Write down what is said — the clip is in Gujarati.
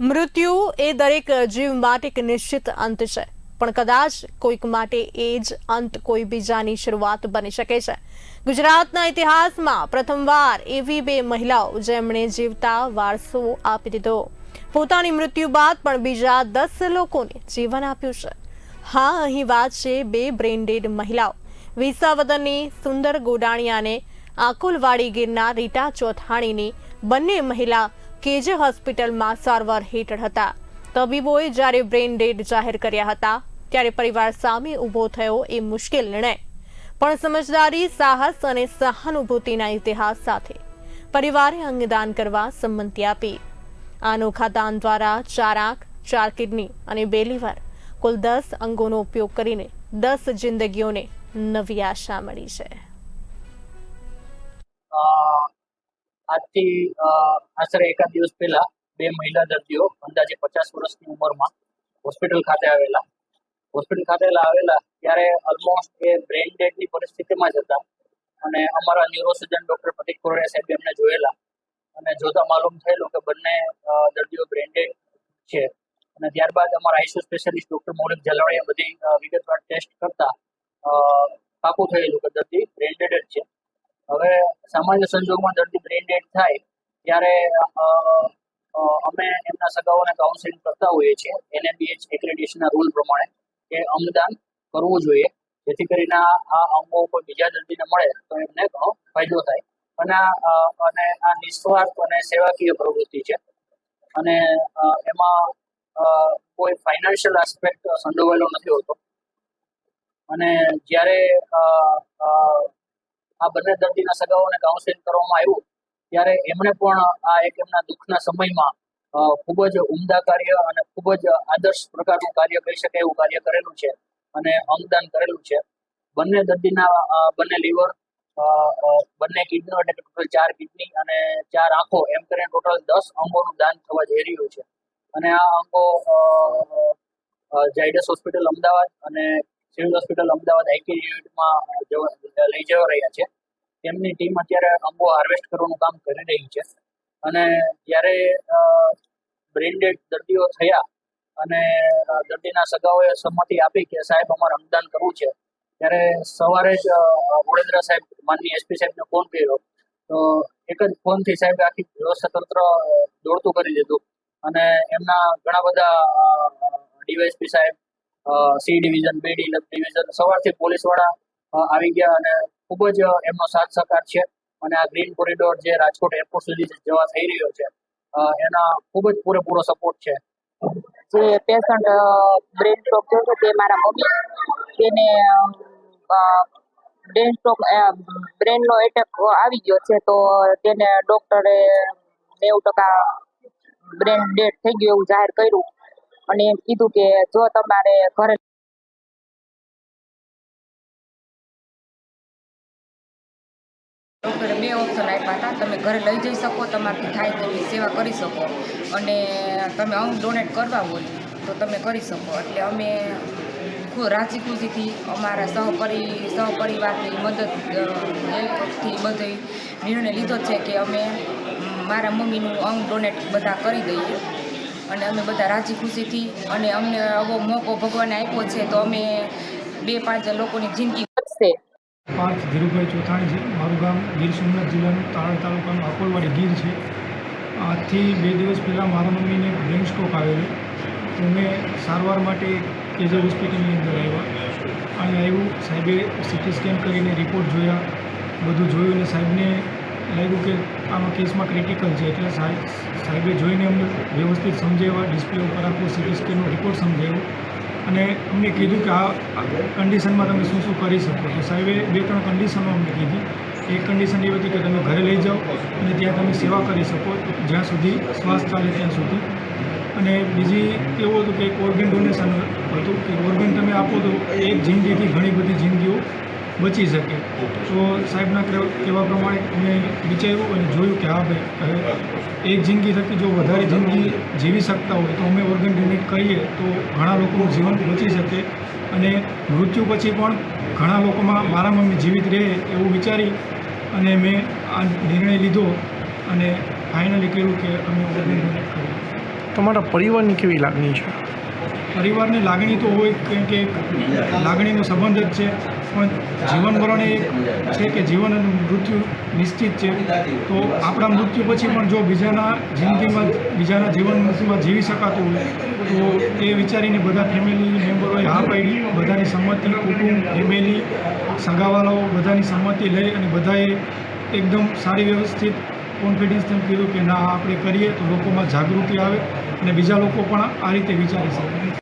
મૃત્યુ એ દરેક જીવ માટે એક નિશ્ચિત અંત છે. પણ કદાચ કોઈક માટે એ જ અંત કોઈ બીજાની શરૂઆત બની શકે છે. ગુજરાતના ઇતિહાસમાં પ્રથમવાર એવી બે મહિલાઓ જેમણે જીવતા વારસો આપી દીધો. પોતાની મૃત્યુ બાદ પણ બીજા દસ લોકોને જીવન આપ્યું છે. હા, અહીં વાત છે બે બ્રેન્ડેડ મહિલાઓ. વિસાવદનની સુંદર ગોડાણિયાને આકુલવાડી ગીરના રીટા ચોથાણીની બંને મહિલા કેજે હોસ્પિટલમાં સારવાર હેઠળ હતા. તબીબોએ જ્યારે બ્રેન ડેડ જાહેર કર્યા હતા, ત્યારે પરિવાર સામે ઊભો થયો એ મુશ્કેલ નિર્ણય. પણ સમજદારી, સાહસ અને સહાનુભૂતિના ઇતિહાસ સાથે પરિવારે અંગદાન કરવા સંમતિ આપી. આ અનોખા દાન દ્વારા ચાર આંખ, ચાર કિડની અને બે લીવર, કુલ દસ અંગોનો ઉપયોગ કરીને દસ જિંદગીઓને નવી આશા મળી છે. આજથી આશરે એકાદ દિવસ પહેલા બે મહિલા દર્દીઓ, અંદાજે પચાસ વર્ષની ઉંમરમાં હોસ્પિટલ ખાતે આવેલા. હોસ્પિટલ ખાતે આવેલા ત્યારે ઓલમોસ્ટ એ બ્રેન ડેડની પરિસ્થિતિમાં જ હતા. અને અમારા ન્યુરોસર્જન ડોક્ટર પ્રતિક કોરડિયા સાહેબ એમને જોયેલા. અને જોતા માલુમ થયેલું કે બંને દર્દીઓ બ્રેન ડેડ છે. અને ત્યારબાદ અમારા આઈસીયુ સ્પેશિયાલિસ્ટ ડોક્ટર મૌલિક જલાણીએ બધી વિગતવાર ટેસ્ટ કરતા પાકું થયેલું કે દર્દી બ્રેન ડેડ છે. હવે સામાન્ય સંજોગમાં દર્દી બ્રેન ડેડ થાય, ત્યારે અમે એમના સગાઓને કાઉન્સેલિંગ કરતા હોઈએ છીએ. એનએબીએચ એક્રેડિશનના રૂલ પ્રમાણે કે અંગદાન કરવું જોઈએ, જેથી કરીને આ અંગો કોઈ બીજા દર્દીને મળે તો એમને ઘણો ફાયદો થાય. અને અને આ નિસ્વાર્થ અને સેવાકીય પ્રવૃત્તિ છે. અને એમાં કોઈ ફાઇનાન્શિયલ આસ્પેક્ટ સંડોવાયેલો નથી હોતો. અને જ્યારે આ બંને દર્દીના સગાઓને કાઉન્સેલિંગ કરવામાં આવ્યું. ત્યારે એમણે પણ આ એક એમના દુઃખના સમયમાં ખૂબ જ ઉમદા કાર્ય અને ખૂબ જ આદર્શ પ્રકારનું કાર્ય કરી શકાય એવું કાર્ય કરેલું છે અને અંગદાન કરેલું છે. બંને દર્દીના બંને લીવર બંને કિડની એટલે ટોટલ ચાર કિડની અને ચાર આંખો એમ કરીને ટોટલ દસ અંગોનું દાન થવા જઈ રહ્યું છે. અને આ અંગો ઝાયડસ હોસ્પિટલ અમદાવાદ અને સિવિલ હોસ્પિટલ અમદાવાદ આઈકી યુનિટમાં લઈ જવા રહ્યા છે. તેમની ટીમ અત્યારે અંબો હાર્વેસ્ટ કરવાનું કામ કરી રહી છે. અને જ્યારે બ્રેન્ડેડ દર્દીઓ થયા અને દર્દીના સગાઓએ સંમતિ આપી કે સાહેબ અમારે અંગદાન કરવું છે, ત્યારે સવારે જ વડોદરા સાહેબ માનની એસપી સાહેબને ફોન કર્યો. તો એક જ ફોનથી સાહેબ આખી વ્યવસ્થા તંત્ર દોડતું કરી દીધું. અને એમના ઘણા બધા ડીવાયસપી સાહેબ સી ડિવિઝન બી ડિવિઝન સવારથી પોલીસવાળા આવી ગયા અને ખૂબ જ એમનો સાથ સહકાર છે. અને આ ગ્રીન કોરિડોર જે રાજકોટ એરપોર્ટ સુધી જવા થઈ રહ્યો છે એના ખૂબ જ પૂરેપૂરો સપોર્ટ છે. જે પેશન્ટ બ્રેન સ્ટ્રોક થયો છે, તે મારા મમ્મી, તેને બ્રેન સ્ટ્રોક બ્રેનનો એટેક આવી ગયો છે, તો તેને ડોક્ટરે નેવું ટકા બ્રેન ડેડ થઈ ગયું એવું જાહેર કર્યું. અને એમ કીધું કે જો તમારે ઘરે ડૉક્ટરે બે ઓપ્શન આપ્યા હતા. તમે ઘરે લઈ જઈ શકો તમારાથી થાય તેવી સેવા કરી શકો. અને તમે અંગ ડોનેટ કરવા હોય તો તમે કરી શકો. એટલે અમે રાજી ખુશીથી અમારા સહપરી સહપરિવારની મદદ અ, હેલ્પથી બધે નિર્ણય લીધો છે કે અમે મારા મમ્મીનું અંગ ડોનેટ બધા કરી દઈએ. અને અમે બધા રાજી ખુશીથી અને અમને આવો મોકો ભગવાને આપ્યો છે તો અમે બે પાંચ લોકોની જિંદગી બચશે પાર્થ ધીરુભાઈ ચોથાણી છે મારું ગામ ગીર સોમનાથ જિલ્લાનું તારણ તાલુકાનું અકોલવાડી ગીર છે. આજથી બે દિવસ પહેલાં મારા મમ્મીને બ્રેન સ્ટ્રોક આવેલો. તો મેં સારવાર માટે કેજર હોસ્પિટલની અંદર આવ્યા. અને આવ્યું સાહેબે સિટી સ્કેન કરીને રિપોર્ટ જોયા. બધું જોયું અને સાહેબને લાગ્યું કે આમાં કેસમાં ક્રિટિકલ છે. એટલે સાહેબ, સાહેબે જોઈને અમને વ્યવસ્થિત સમજાવ્યા ડિસ્પ્લે ઉપર આખું સિટી સ્કેનનો રિપોર્ટ સમજાવ્યો. અને અમને કીધું કે આ કન્ડિશનમાં તમે શું શું કરી શકો. તો સાહેબે બે ત્રણ કન્ડિશનો અમને કીધી. એક કન્ડિશન એ હતી કે તમે ઘરે લઈ જાઓ અને ત્યાં તમે સેવા કરી શકો, જ્યાં સુધી શ્વાસ ચાલે ત્યાં સુધી. અને બીજી એવું હતું કે એક ઓર્ગન ડોનેશન હતું. કે ઓર્ગન તમે આપો તો એક જિંદગીથી ઘણી બધી જિંદગીઓ બચી શકે. તો સાહેબના કહેવા પ્રમાણે મેં વિચાર્યું અને જોયું કે હા ભાઈ હવે એક જિંદગી થકી જો વધારે જિંદગી જીવી શકતા હોય તો અમે ઓર્ગન ડોનેટ કરીએ તો ઘણા લોકોનું જીવન બચી શકે. અને મૃત્યુ પછી પણ ઘણા લોકોમાં મારા મમ્મી જીવિત રહે એવું વિચારી અને મેં આ નિર્ણય લીધો અને ફાઇનલી કહ્યું કે અમે ઓર્ગન ડોનેટ કરીએ. તમારા પરિવારની કેવી લાગણી છે? પરિવારની લાગણી તો હોય કેમ કે લાગણીનો સંબંધ જ છે. પણ જીવન મરણ એ છે કે જીવન અને મૃત્યુ નિશ્ચિત છે. તો આપણા મૃત્યુ પછી પણ જો બીજાના જિંદગીમાં, બીજાના જીવનમાં જીવી શકાતું હોય, તો એ વિચારીને બધા ફેમિલી મેમ્બરોએ હા પાડી, બધાની સંમતિ, કુટુંબ ફેમિલી સગાવાલાઓ બધાની સંમતિ લઈ અને બધાએ એકદમ સારી વ્યવસ્થિત કોન્ફિડન્સ તેમ કીધું કે ના આપણે કરીએ તો લોકોમાં જાગૃતિ આવે અને બીજા લોકો પણ આ રીતે વિચારી શકે.